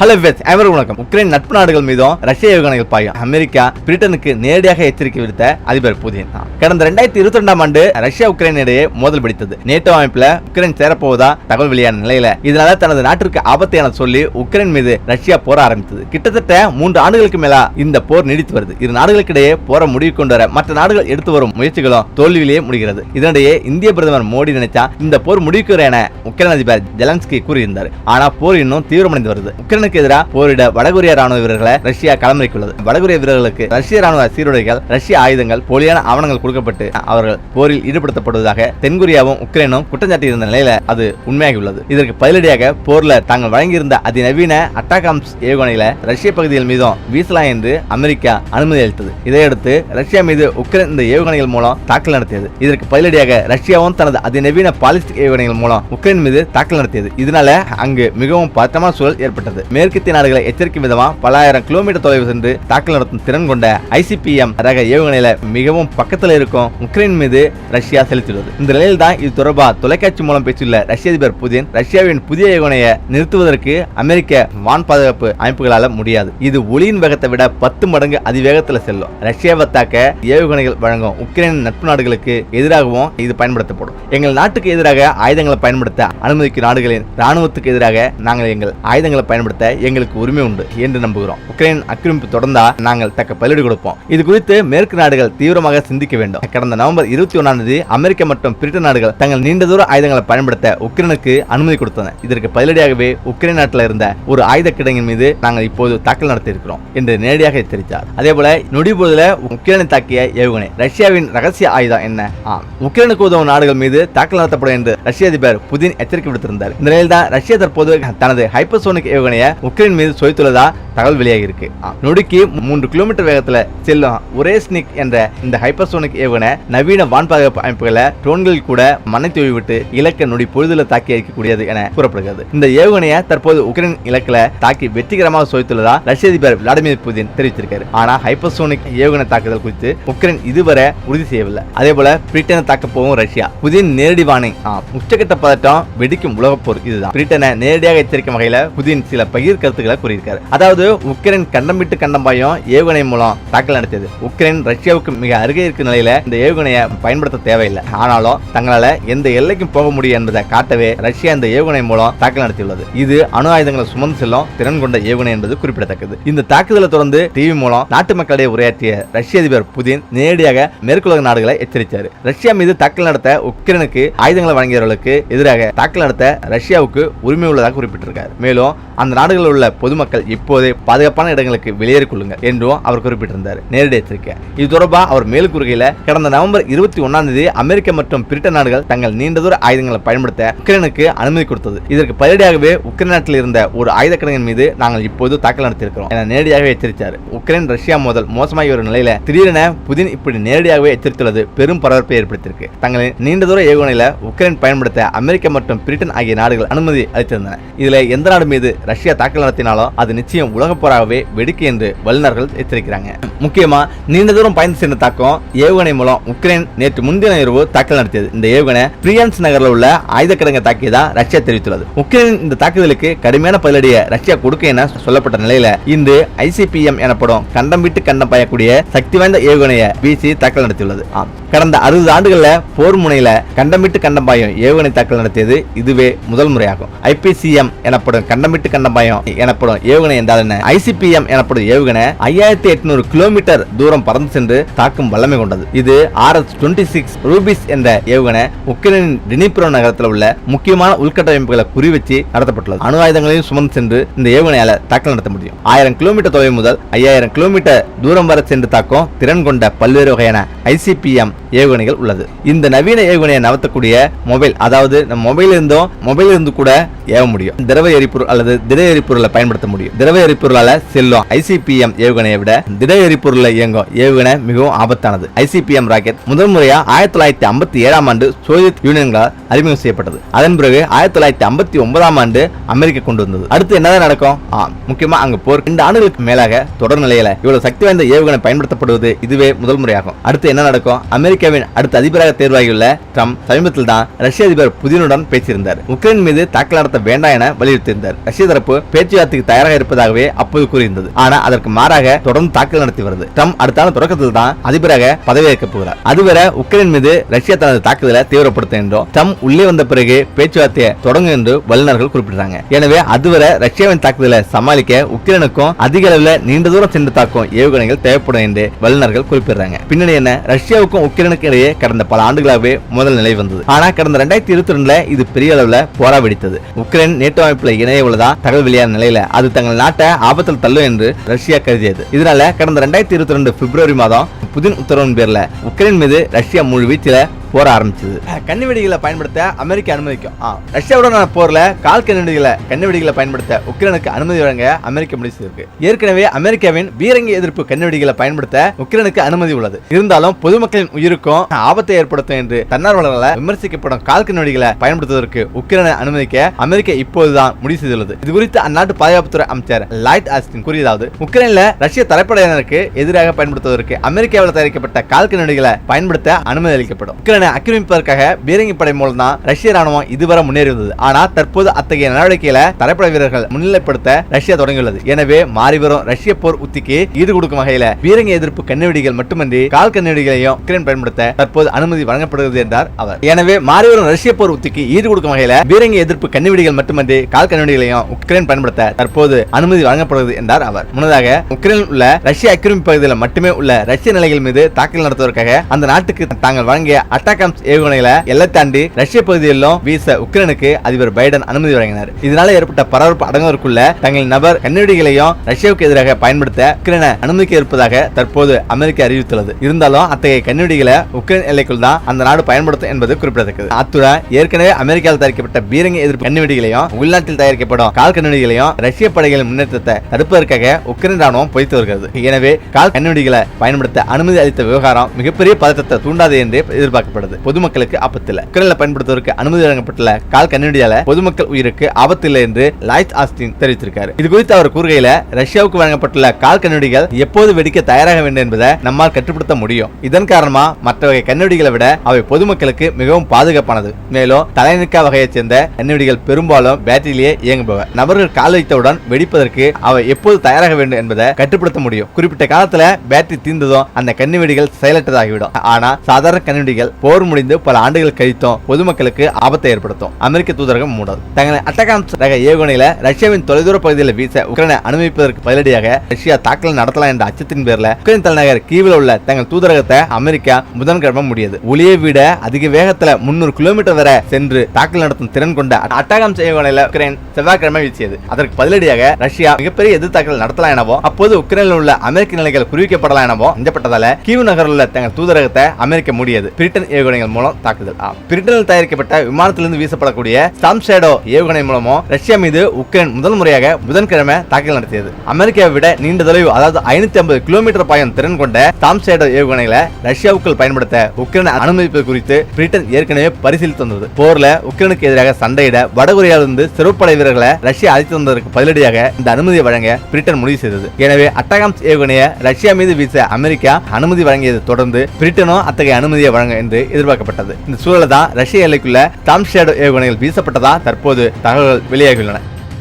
Hello வெத் அனைவரும் வணக்கம். Ukraine நட்பு நாடுகள் மீதும் ரஷ்ய ஏவுகணைகள் பாயும். அமெரிக்கா பிரிட்டனுக்கு நேரடியாக எச்சரிக்கை விடுத்த அதிபர் புதின். கடந்த ரெண்டாயிரத்தி இருபத்தி ரெண்டாம் ஆண்டு ரஷ்யா உக்ரைன் இடையே மோதல் பிடித்தது நேட்டோ அமைப்புல உக்ரைன் சேரப்போவதா தகவல் வெளியான நிலையில இதனால தனது நாட்டிற்கு ஆபத்து என சொல்லி உக்ரைன் மீது ரஷ்யா போர ஆரம்பித்தது. கிட்டத்தட்ட மூன்று ஆண்டுகளுக்கு மேலா இந்த போர் நீடித்து வருது. இரு நாடுகளுக்கிடையே போர முடிவு கொண்டு வர மற்ற நாடுகள் எடுத்து வரும் முயற்சிகளும் தோல்வியிலேயே முடிகிறது. இதனிடையே இந்திய பிரதமர் மோடி நினைச்சா இந்த போர் முடிவுக்கு என உக்ரைன் அதிபர் ஜெலன்ஸ்கி கூறியிருந்தார். ஆனா போர் இன்னும் தீவிரமடைந்து வருது. ஜப்பானுக்கு எதிராக போரிட வடகொரிய ராணுவ வீரர்களை ரஷ்யா களமிறக்கியுள்ளது. வடகொரிய வீரர்களுக்கு ரஷ்ய ராணுவ சீருடைகள் ரஷ்ய ஆயுதங்கள் போலியான ஆவணங்கள் கொடுக்கப்பட்டு அவர்கள் போரில் ஈடுபடுத்தப்படுவதாக தென்கொரியாவும் உக்ரைனும் குற்றம் சாட்டியிருந்த நிலையில அது உண்மையாகியுள்ளது. இதற்கு பதிலடியாக போர்ல தாங்கள் வழங்கியிருந்த அதிநவீன அட்டாகாம்ஸ் ஏவுகணைகளை ரஷ்ய பகுதிகள் மீதும் வீசலாம் என்று அமெரிக்கா அனுமதி அளித்தது. இதையடுத்து ரஷ்யா மீது உக்ரைன் இந்த ஏவுகணைகள் மூலம் தாக்கல் நடத்தியது. இதற்கு பதிலடியாக ரஷ்யாவும் தனது அதிநவீன பாலிஸ்டிக் ஏவுகணைகள் மூலம் உக்ரைன் மீது தாக்கல் நடத்தியது. இதனால அங்கு மிகவும் பதற்றமான சூழல் ஏற்பட்டது. மேற்கத்திய நாடுகளை எச்சரிக்கை விதமா பலாயிரம் கிலோமீட்டர் தொலைவு சென்று தாக்கல் நடத்தும் திறன் கொண்ட ஐசிபிஎம் ரக ஏவுகணையில மிகவும் பக்கத்தில் இருக்கும் உக்ரைன் மீது ரஷ்யா செலுத்தியுள்ளது. இந்த நிலையில் தான் இது தொடர்பாக தொலைக்காட்சி மூலம் பேசியுள்ள ரஷ்ய அதிபர் புதின் ரஷ்யாவின் புதிய ஏவுகணையை நிறுத்துவதற்கு அமெரிக்க வான் பாதுகாப்பு அமைப்புகளால முடியாது. இது ஒளியின் வேகத்தை விட பத்து மடங்கு அதிவேகத்தில் செல்லும். ரஷ்யாவை தாக்க ஏவுகணைகள் வழங்கும் உக்ரைன் நட்பு நாடுகளுக்கு எதிராகவும் இது பயன்படுத்தப்படும். எங்கள் நாட்டுக்கு எதிராக ஆயுதங்களை பயன்படுத்த அனுமதிக்கும் நாடுகளின் ராணுவத்துக்கு எதிராக நாங்கள் எங்கள் ஆயுதங்களை பயன்படுத்த எங்களுக்கு உரிமை உண்டு என்று நம்புகிறோம். உக்ரைன் ஆக்கிரமிப்பு தொடர்ந்தா நாங்கள் தக்க பதிலடி கொடுப்போம். இது குறித்து மேற்கு நாடுகள் தீவிரமாக சிந்திக்க வேண்டும். கடந்த நவம்பர் இருபத்தி ஒன்னாம் தேதி அமெரிக்க மற்றும் பிரிட்டன் நாடுகள் தங்கள் நீண்ட தூர ஆயுதங்களை பயன்படுத்த உக்ரைனுக்கு அனுமதி கொடுத்தன. இதற்கு பதிலடியாகவே உக்ரைன் நாட்டில் இருந்த ஒரு ஆயுத கிடங்கின் மீது நாங்கள் இப்போது தாக்கல் நடத்தியிருக்கிறோம் என்று நேரடியாக எச்சரித்தார். அதே போல நொடிபோதில் உக்ரைனை தாக்கிய ஏவுகணை ரஷ்யாவின் ரகசிய ஆயுதம் என்ன? ஆம். உக்ரைனுக்கு உதவும் நாடுகள் மீது தாக்கல் நடத்தப்படும் என்று ரஷ்ய அதிபர் புதின் எச்சரிக்கை விடுத்திருந்தார். இந்த நிலையில் தான் ரஷ்யா தற்போது தனது ஹைப்பர்சோனிக் ஏவுகணையை உக்ரைன் மீது சொய்த்துள்ளதா? தகவல் வெளியாகி இருக்கு நொடிக்கு மூன்று கிலோமீட்டர் வேகத்துல செல்லும் ஒரே ஸ்னிக் என்ற இந்த ஹைப்பர்சோனிக் ஏவுகணை நவீன வான் பாதுகாப்பு அமைப்புகளை ட்ரோன்கள் கூட மனை தூவி விட்டு இலக்க நொடி பொழுதுல தாக்கி அழிக்கக்கூடியது என கூறப்படுகிறது. இந்த ஏவுகணையை தற்போது உக்ரைன் இலக்கில தாக்கி வெற்றிகரமாக சோதித்துள்ளதா ரஷ்ய அதிபர் விளாடிமிர் புதின் தெரிவித்திருக்காரு. ஆனா ஹைப்பர்சோனிக் ஏவுகணை தாக்குதல் குறித்து உக்ரைன் இதுவரை உறுதி செய்யவில்லை. அதே போல பிரிட்டனை தாக்க போகும் ரஷ்யா புதின் நேரடி வார்னிங் உச்சகட்ட பதட்டம் வெடிக்கும் உலகப்போர் இதுதான். பிரிட்டனை நேரடியாக எச்சரிக்கும் வகையில புதின் சில பகிர் கருத்துக்களை கூறியிருக்காரு. அதாவது உக்ரைன் கண்டம் விட்டு கண்டம் பாயும் ஏவுகணை மூலம் தாக்கல் நடத்தியது. உக்ரைன் ரஷ்யாவுக்கு மிக அருகே இருக்கும் நிலையில இந்த ஏவுகணையை பயன்படுத்த தேவையில்லை. ஆனாலும் தங்களால எந்த எல்லைக்கும் போக முடியும் என்பதை காட்டவே ரஷ்யா இந்த ஏவுகணை மூலம் தாக்கல் நடத்தியுள்ளது. இது அணு ஆயுதங்களை சுமந்து செல்லும் திறன் கொண்ட ஏவுகணை என்பது குறிப்பிடத்தக்கது. இந்த தாக்குதலை தொடர்ந்து டிவி மூலம் நாட்டு மக்களிடையே உரையாற்றிய ரஷ்ய அதிபர் புதின் நேரடியாக மேற்குலக நாடுகளை எச்சரித்தார். ரஷ்யா மீது தாக்கல் நடத்த உக்ரைனுக்கு ஆயுதங்களை வழங்கியவர்களுக்கு எதிராக தாக்கல் நடத்த ரஷ்யாவுக்கு உரிமை உள்ளதாக குறிப்பிட்டிருக்கார். மேலும் அந்த நாடுகளில் உள்ள பொதுமக்கள் இப்போதே பாதுகாப்பான இடங்களுக்கு வெளியேறிக் கொள்ளுங்கள் என்றும் அவர் குறிப்பிட்டிருந்தார். நேரடி எச்சரிக்கை. இது தொடர்பாக அவர் மேலும் கூறுகையில் கடந்த நவம்பர் இருபத்தி ஒன்னாம் தேதி அமெரிக்க மற்றும் பிரிட்டன் நாடுகள் தங்கள் நீண்ட தூர ஆயுதங்களை பயன்படுத்த உக்ரைனுக்கு அனுமதி கொடுத்தது. இதற்கு பதிலடியாகவே உக்ரைன் நாட்டில் இருந்த ஒரு ஆயுத கிடங்கின் மீது நாங்கள் இப்போது தாக்கல் நடத்தியிருக்கிறோம் என நேரடியாகவே எச்சரித்தார். உக்ரைன் ரஷ்யா மோதல் மோசமாகி வரும் நிலையில திடீரென புதின் இப்படி நேரடியாகவே எச்சரித்துள்ளது பெரும் பரபரப்பை ஏற்படுத்தியிருக்கு. தங்களின் நீண்ட தூர ஏவுகணையில உக்ரைன் பயன்படுத்த அமெரிக்கா மற்றும் பிரிட்டன் ஆகிய நாடுகள் அனுமதி அளித்திருந்தன. இதுல எந்த நாடு மீது ரஷ்யா தாக்கல் நடத்தினாலும் அது நிச்சயம் உலக உலகப்போராகவே வெடிக்கு என்று வல்லுநர்கள் எச்சரிக்கிறாங்க. முக்கியமா நீண்ட தூரம் பயந்து சென்ற தாக்கம் ஏவுகணை மூலம் உக்ரைன் நேற்று முன்தின இரவு தாக்கல் நடத்தியது. இந்த ஏவுகணை பிரியான்ஸ் நகரில் உள்ள ஆயுத கிடங்கை தாக்கியதா ரஷ்யா தெரிவித்துள்ளது. உக்ரைன் இந்த தாக்குதலுக்கு கடுமையான பதிலடியை ரஷ்யா கொடுக்க என சொல்லப்பட்ட நிலையில இன்று ஐசிபிஎம் எனப்படும் கண்டம் விட்டு கண்டம் பாயக்கூடிய சக்தி வாய்ந்த ஏவுகணையை வீசி தாக்கல் நடத்தியுள்ளது. கடந்த அறுபது ஆண்டுகளில் போர் முனையில் கண்டமிட்டு கண்டம்பாயம் ஏவுகணை தாக்கல் நடத்தியது இதுவே முதல் முறையாகும். ஐபிசிஎம் எனப்படும் கண்டமிட்டு கண்டம்பாயம் எனப்படும் ஏவுகணை என்றால் என்ன? ஐசிபிஎம் எனப்படும் ஏவுகணை ஐயாயிரத்தி எட்நூறு கிலோமீட்டர் தூரம் பறந்து சென்று தாக்கும் வல்லமை கொண்டது. இது R S twenty six Rubezh என்ற ஏவுகணை உக்ரைனின் டினிப்ரோ நகரத்தில் உள்ள முக்கியமான உள்கட்டமைப்புகளை குறிவச்சு நடத்தப்பட்டுள்ளது. அணு ஆயுதங்களையும் சுமந்து சென்று இந்த ஏவுகணையால தாக்கல் நடத்த முடியும். ஆயிரம் கிலோமீட்டர் தொலைவு முதல் ஐயாயிரம் கிலோமீட்டர் தூரம் வரை சென்று தாக்கும் திறன் கொண்ட பல்வேறு வகையான ஐசிபிஎம் ஏவுகணைகள் உள்ளது. இந்த நவீன ஏவுகணையை நடத்தக்கூடிய மொபைல் அதாவது நம்ம மொபைல் இருந்தும் மொபைல் இருந்து கூட ஏவ முடியும். திரவ எரிபொருள் அல்லது திட எரிபொருளை பயன்படுத்த முடியும். திரவ எரிபொருளால செல்லும் ஐசிபிஎம் ஏவுகணையை விட திட எரிபொருளை இயங்கும் ஏவுகணை மிகவும் ஆபத்தானது. ஐசிபிஎம் ராக்கெட் முதல் முறையா ஆயிரத்தி தொள்ளாயிரத்தி ஐம்பத்தி ஏழாம் ஆண்டு சோவியத் யூனியன்களால் அறிமுகம் செய்யப்பட்டது. அதன் பிறகு ஆயிரத்தி தொள்ளாயிரத்தி ஐம்பத்தி ஒன்பதாம் ஆண்டு அமெரிக்கா கொண்டு வந்தது. அடுத்து என்னதான் நடக்கும்? முக்கியமா அங்க போர். ரெண்டு ஆண்டுகளுக்கு மேலாக தொடர் நிலையில இவ்வளவு சக்தி வாய்ந்த ஏவுகணை பயன்படுத்தப்படுவது இதுவே முதல் முறையாகும். அடுத்து என்ன நடக்கும்? அமெரிக்க அமெரிக்காவின் அடுத்த அதிபராக தேர்வாகியுள்ள ட்ரம்ப் சமீபத்தில் தான் ரஷ்ய அதிபர் புதினுடன் பேசியிருந்தார். உக்ரைன் மீது தாக்கல் நடத்த வேண்டாம் என வலியுறுத்தியிருந்தார். ரஷ்ய தரப்பு பேச்சுவார்த்தைக்கு தயாராக இருப்பதாகவே அப்போது கூறியிருந்தது. ஆனால் அதற்கு மாறாக தொடர்ந்து தாக்கல் நடத்தி வருது. ட்ரம்ப் அடுத்த ஆண்டு தொடக்கத்தில் தான் அதிபராக பதவியேற்கப் போகிறார். அதுவரை உக்ரைன் மீது ரஷ்யா தனது தாக்குதலை தீவிரப்படுத்தும் என்றும் ட்ரம்ப் உள்ளே வந்த பிறகு பேச்சுவார்த்தையை தொடங்கும் என்று வல்லுநர்கள் குறிப்பிடுறாங்க எனவே அதுவரை ரஷ்யாவின் தாக்குதலை சமாளிக்க உக்ரைனுக்கும் அதிக அளவில் நீண்ட தூரம் சென்று தாக்கும் ஏவுகணைகள் தேவைப்படும் என்று வல்லுநர்கள் குறிப்பிடுறாங்க. பின்னணி என்ன? ரஷ்யாவுக்கும் உக்ரைன் உக்ரைனுக்கும் இடையே கடந்த பல ஆண்டுகளாகவே முதல் நிலை வந்தது. ஆனா கடந்த ரெண்டாயிரத்தி இருபத்தி ரெண்டுல இது பெரிய அளவுல போரா வெடித்தது. உக்ரைன் நேட்டோ அமைப்புல இணைய உள்ளதா தகவல் வெளியான நிலையில அது தங்கள் நாட்டை ஆபத்தில் தள்ளும் என்று ரஷ்யா கருதியது. இதனால கடந்த ரெண்டாயிரத்தி இருபத்தி ரெண்டு பிப்ரவரி மாதம் புதின் உத்தரவின் பேர்ல உக்ரைன் மீது ரஷ்யா முழு வீச்சில போர ஆரம்பிச்சது. கண்ணிவெடிகளை பயன்படுத்த அமெரிக்கா அனுமதிக்கும். ரஷ்யாவுடன் போர்ல கால் கண்ணிவெடிகளை கண்ணிவெடிகளை பயன்படுத்த உக்ரைனுக்கு அனுமதி வழங்க அமெரிக்க முடிச்சிருக்கு ஏற்கனவே அமெரிக்காவின் பீரங்கி எதிர்ப்பு கண்ணிவெடிகளை பயன்படுத்த உக்ரைனுக்கு அனுமதி உள்ளது. இருந்தாலும் பொதுமக்களின் உயிருக்கும் ஆபத்தை ஏற்படுத்தும் என்று தன்னார்வலர்களால் விமர்சிக்கப்படும் கால் கண்ணிவெடிகளை பயன்படுத்துவதற்கு உக்ரைனை அனுமதிக்க அமெரிக்கா இப்போதுதான் முடிவு செய்துள்ளது. இது குறித்து அந்நாட்டு பாதுகாப்புத்துறை அமைச்சர் லாய்ட் ஆஸ்டின் கூறியதாவது உக்ரைன்ல ரஷ்ய தரப்படையினருக்கு எதிராக பயன்படுத்துவதற்கு அமெரிக்காவில் தயாரிக்கப்பட்ட கால் கண்ணாடிகளை பயன்படுத்த அனுமதி அளிக்கப்படும். உக்ரைனை ஆக்கிரமிப்பதற்காக பீரங்கி படை மூலம் தான் ரஷ்ய ராணுவம் இதுவரை முன்னேறி வந்தது ஆனா தற்போது அத்தகைய நடவடிக்கையில தரப்படை வீரர்கள் முன்னிலைப்படுத்த ரஷ்யா தொடங்கியுள்ளது. எனவே மாறிவரும் ரஷ்ய போர் உத்திக்கு ஈடு கொடுக்கும் வகையில பீரங்கி எதிர்ப்பு கண்ணாடிகள் மட்டுமின்றி கால் கண்ணாடிகளையும் உக்ரைன் பயன்படுத்த தற்போது அனுமதி வழங்கப்படுகிறது என்றார் அவர். எனவே மாறிவரும் ரஷ்ய போர் உத்திக்கு ஈடு கொடுக்கும் வகையில பீரங்கி எதிர்ப்பு கண்ணிவெடிகள் மட்டுமின்றி கால் கண்ணாடிகளையும் உக்ரைன் பயன்படுத்த தற்போது அனுமதி வழங்கப்படுகிறது என்றார் அவர். முன்னதாக உக்ரைனில் உள்ள ரஷ்ய ஆக்கிரமிப்பு பகுதியில் மட்டுமே உள்ள ரஷ்ய நிலைகள் மீது தாக்கல் நடத்துவதற்காக அந்த நாட்டுக்கு தாங்கள் வழங்கிய அட்டாக் அட்டாகாம்ஸ் ஏவுகணைகளை எல்லை தாண்டி ரஷ்ய பகுதியிலும் வீச உக்ரைனுக்கு அதிபர் பைடன் அனுமதி வழங்கினார். இதனால ஏற்பட்ட பரபரப்பு அடங்குவதற்குள்ள தங்கள் நபர் கண்ணெடிகளையும் ரஷ்யாவுக்கு எதிராக பயன்படுத்த உக்ரைனை அனுமதிக்க இருப்பதாக தற்போது அமெரிக்கா அறிவித்துள்ளது. இருந்தாலும் அத்தகைய கண்ணெடிகளை உக்ரைன் எல்லைக்குள் தான் அந்த நாடு பயன்படுத்தும் என்பது குறிப்பிடத்தக்கது. அத்துடன் ஏற்கனவே அமெரிக்காவில் தயாரிக்கப்பட்ட பீரங்கி எதிர்ப்பு கண்ணுவெடிகளையும் உள்நாட்டில் தயாரிக்கப்படும் கால் கண்ணுவெடிகளையும் ரஷ்ய படைகளின் முன்னேற்றத்தை தடுப்பதற்காக உக்ரைன் ராணுவம் பொய்த்து வருகிறது. எனவே கால் கண்ணுவெடிகளை பயன்படுத்த அனுமதி அளித்த விவகாரம் மிகப்பெரிய பதற்றத்தை தூண்டாது என்று ஏற்படுது பொதுமக்களுக்கு ஆபத்தில் உக்ரைனில் பயன்படுத்துவதற்கு அனுமதி வழங்கப்பட்டுள்ள கால் கண்ணாடியால பொதுமக்கள் உயிருக்கு ஆபத்தில் என்று லாய்ட் ஆஸ்டின் தெரிவித்திருக்காரு. இது குறித்து அவர் கூறுகையில ரஷ்யாவுக்கு வழங்கப்பட்டுள்ள கால் கண்ணாடிகள் எப்போது வெடிக்க தயாராக வேண்டும் என்பதை நம்மால் கட்டுப்படுத்த முடியும். இதன் காரணமா மற்ற வகை கண்ணாடிகளை விட அவை பொதுமக்களுக்கு மிகவும் பாதுகாப்பானது. மேலும் தலைநிற்கா வகையைச் சேர்ந்த கண்ணாடிகள் பெரும்பாலும் பேட்டரியிலேயே இயங்குபவை. நபர்கள் கால் வைத்தவுடன் வெடிப்பதற்கு அவை எப்போது தயாராக வேண்டும் என்பதை கட்டுப்படுத்த முடியும். குறிப்பிட்ட காலத்துல பேட்டரி தீர்ந்ததும் அந்த கண்ணி வெடிகள் செயலற்றதாகிவிடும். ஆனா சாதாரண கண்ணிவெடிகள் போர் முடிந்து பல ஆண்டுகள் கழித்தும் பொதுமக்களுக்கு ஆபத்தை ஏற்படுத்தும். அமெரிக்க தூதரகம் மூடல் தங்களை அட்டகாம்ஸ் ரக ஏவுகணையில ரஷ்யாவின் தொலைதூர பகுதியில் வீச உக்ரைனை அனுமதிப்பதற்கு பதிலடியாக ரஷ்யா தாக்கல் நடத்தலாம் என்ற அச்சத்தின் பேரில் உக்ரைன் தலைநகர் கீவில் உள்ள தங்கள் தூதரகத்தை அமெரிக்கா புதன்கிழமை முடியது. ஒளியை விட அதிக வேகத்துல முன்னூறு கிலோமீட்டர் வரை சென்று தாக்கல் நடத்தும் திறன் கொண்ட அட்டகாம்ஸ் ஏவுகணையில உக்ரைன் செவ்வாய்க்கிழமை வீசியது. அதற்கு பதிலடியாக ரஷ்யா மிகப்பெரிய எதிர் தாக்கல் நடத்தலாம் எனவோ அப்போது உக்ரைனில் உள்ள அமெரிக்க நிலைகள் குறிவிக்கப்படலாம் எனவோ அஞ்சப்பட்டதால கீவ் நகரில் உள்ள தங்கள் தூதரகத்தை அமெரிக்க முடியாது. பிரிட்டன் ஏவுகணைகள் மூலம் தாக்குதல். ஆம். பிரிட்டனில் தயாரிக்கப்பட்ட விமானத்திலிருந்து வீசப்படக்கூடிய சாம்ஷேடோ ஏவுகணை மூலமும் ரஷ்யா மீது உக்ரைன் முதல் முறையாக புதன்கிழமை தாக்குதல் நடத்தியது. அமெரிக்காவை விட நீண்ட தொலைவு அதாவது ஐநூத்தி ஐம்பது கிலோமீட்டர் பாயும் திறன் கொண்ட சாம்ஷேடோ ஏவுகணைகளை ரஷ்யாவுக்குள் பயன்படுத்த உக்ரைனை அனுமதிப்பது குறித்து பிரிட்டன் ஏற்கனவே பரிசீலித்து வந்தது. போர்ல உக்ரைனுக்கு எதிராக சண்டையிட வடகொரியாவிலிருந்து சிறப்படை வீரர்களை ரஷ்யா அழைத்து வந்ததற்கு பதிலடியாக இந்த அனுமதியை வழங்க பிரிட்டன் முடிவு செய்தது. எனவே அட்டகாம்ஸ் ஏவுகணையை ரஷ்யா மீது வீச அமெரிக்கா அனுமதி வழங்கியதை தொடர்ந்து பிரிட்டனும் அத்தகைய அனுமதியை வழங்க என்று எதிர்பார்க்கப்பட்டது. இந்த சூழலை தான் ரஷ்ய எல்லைக்குள்ள டாம்ஷேடோ ஏவுகணைகள் வீசப்பட்டதா தற்போது தகவல்கள் வெளியாகியுள்ளன.